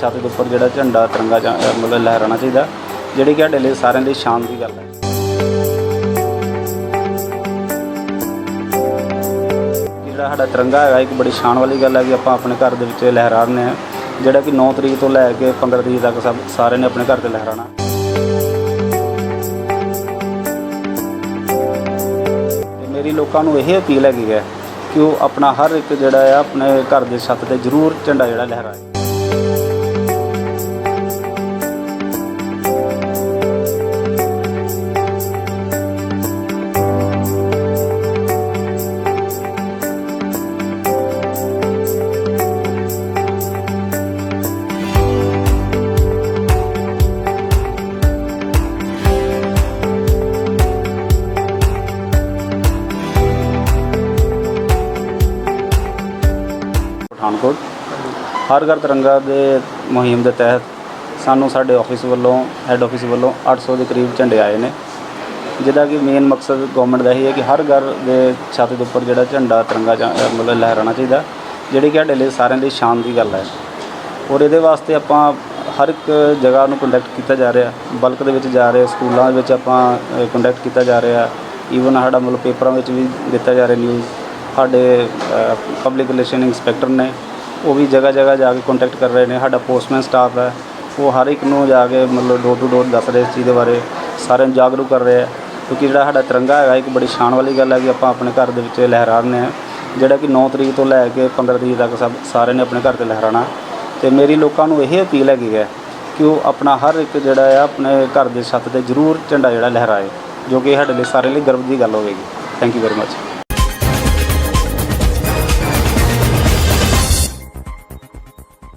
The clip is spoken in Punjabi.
ਛੱਤ ਦੇ ਉੱਪਰ ਜਿਹੜਾ ਝੰਡਾ ਤਿਰੰਗਾ ਜਾਂ- ਮਤਲਬ ਲਹਿਰਾਉਣਾ ਚਾਹੀਦਾ, ਜਿਹੜੀ ਕਿ ਸਾਡੇ ਲਈ ਸਾਰਿਆਂ ਲਈ ਸ਼ਾਨ ਦੀ ਗੱਲ ਹੈ। ਜਿਹੜਾ ਸਾਡਾ ਤਿਰੰਗਾ ਹੈਗਾ, ਇੱਕ ਬੜੀ ਸ਼ਾਨ ਵਾਲੀ ਗੱਲ ਹੈ ਕਿ ਆਪਾਂ ਆਪਣੇ ਘਰ ਦੇ ਵਿੱਚ ਲਹਿਰਾ ਰਹੇ ਹਾਂ। ਜਿਹੜਾ ਕਿ 9 ਤਰੀਕ ਤੋਂ ਲੈ ਕੇ 15 ਤਰੀਕ ਤੱਕ ਸਭ, ਸਾਰਿਆਂ ਨੇ ਆਪਣੇ ਘਰ ਤੇ ਲਹਿਰਾਣਾ ਮੇਰੀ ਲੋਕਾਂ ਨੂੰ ਇਹ ਅਪੀਲ ਹੈਗੀ ਹੈ ਕਿ ਉਹ ਆਪਣਾ ਹਰ ਇੱਕ ਜਿਹੜਾ ਆ, ਆਪਣੇ ਘਰ ਦੇ ਛੱਤ ਤੇ ਜ਼ਰੂਰ ਝੰਡਾ ਜਿਹੜਾ ਲਹਿਰਾਏ। ਪਠਾਨਕੋਟ। ਹਰ ਘਰ ਤਿਰੰਗਾ ਦੇ ਮੁਹਿੰਮ ਦੇ ਤਹਿਤ ਸਾਨੂੰ ਸਾਡੇ ਆਫਿਸ ਵੱਲੋਂ ਹੈੱਡ ਆਫਿਸ ਵੱਲੋਂ 800 ਦੇ ਕਰੀਬ ਝੰਡੇ ਆਏ ਨੇ। ਜਿਹਦਾ ਕਿ ਮੇਨ ਮਕਸਦ ਗਵਰਨਮੈਂਟ ਦਾ ਹੀ ਹੈ ਕਿ ਹਰ ਘਰ ਦੇ ਛੱਤ ਦੇ ਉੱਪਰ ਜਿਹੜਾ ਝੰਡਾ ਤਿਰੰਗਾ ਜਾਂ- ਮਤਲਬ ਲਹਿਰਾਣਾ ਚਾਹੀਦਾ, ਜਿਹੜੀ ਕਿ ਸਾਡੇ ਲਈ ਸਾਰਿਆਂ ਲਈ ਸ਼ਾਨ ਦੀ ਗੱਲ ਹੈ। ਔਰ ਇਹਦੇ ਵਾਸਤੇ ਆਪਾਂ ਹਰ ਇੱਕ ਜਗ੍ਹਾ ਨੂੰ ਕੰਡਕਟ ਕੀਤਾ ਜਾ ਰਿਹਾ। ਬਲਕ ਦੇ ਵਿੱਚ ਜਾ ਰਹੇ, ਸਕੂਲਾਂ ਦੇ ਵਿੱਚ ਆਪਾਂ ਕੰਡਕਟ ਕੀਤਾ ਜਾ ਰਿਹਾ। ਈਵਨ ਸਾਡਾ ਮਤਲਬ ਪੇਪਰਾਂ ਵਿੱਚ ਵੀ ਦਿੱਤਾ ਜਾ ਰਿਹਾ ਨਿਊਜ਼ ਸਾਡੇ ਪਬਲਿਕ ਰਿਲੇਸ਼ਨ ਇੰਸਪੈਕਟਰ ਨੇ, ਉਹ ਵੀ ਜਗ੍ਹਾ ਜਗ੍ਹਾ ਜਾ ਕੇ ਕੰਟੈਕਟ ਕਰ ਰਹੇ ਨੇ, ਸਾਡਾ ਪੋਸਟਮੈਨ ਸਟਾਫ ਹੈ, ਉਹ ਹਰ ਇੱਕ ਨੂੰ ਜਾ ਕੇ ਮਤਲਬ ਡੋਰ ਟੂ ਡੋਰ ਦੱਸ ਰਹੇ ਇਸ ਚੀਜ਼ ਦੇ ਬਾਰੇ, ਸਾਰਿਆਂ ਨੂੰ ਜਾਗਰੂਕ ਕਰ ਰਹੇ ਆ ਕਿਉਂਕਿ ਜਿਹੜਾ ਸਾਡਾ ਤਿਰੰਗਾ ਹੈਗਾ, ਇੱਕ ਬੜੀ ਸ਼ਾਨ ਵਾਲੀ ਗੱਲ ਹੈ ਕਿ ਆਪਾਂ ਆਪਣੇ ਘਰ ਦੇ ਵਿੱਚ ਲਹਿਰਾ ਰਹੇ ਹਾਂ, ਜਿਹੜਾ ਕਿ 9 ਤਰੀਕ ਤੋਂ ਲੈ ਕੇ 15 ਤਰੀਕ ਤੱਕ ਸਭ ਸਾਰਿਆਂ ਨੇ ਆਪਣੇ ਘਰ ਤੇ ਲਹਿਰਾਣਾ ਤੇ ਮੇਰੀ ਲੋਕਾਂ ਨੂੰ ਇਹ ਅਪੀਲ ਹੈਗੀ ਹੈ ਕਿ ਉਹ ਆਪਣਾ ਹਰ ਇੱਕ ਜਿਹੜਾ ਆ, ਆਪਣੇ ਘਰ ਦੇ ਛੱਤ ਤੇ ਜ਼ਰੂਰ ਝੰਡਾ ਜਿਹੜਾ ਲਹਿਰਾਏ, ਜੋ ਕਿ ਸਾਡੇ ਲਈ ਸਾਰੇ ਲਈ ਗਰਵ ਦੀ ਗੱਲ ਹੋਵੇਗੀ। Thank you very much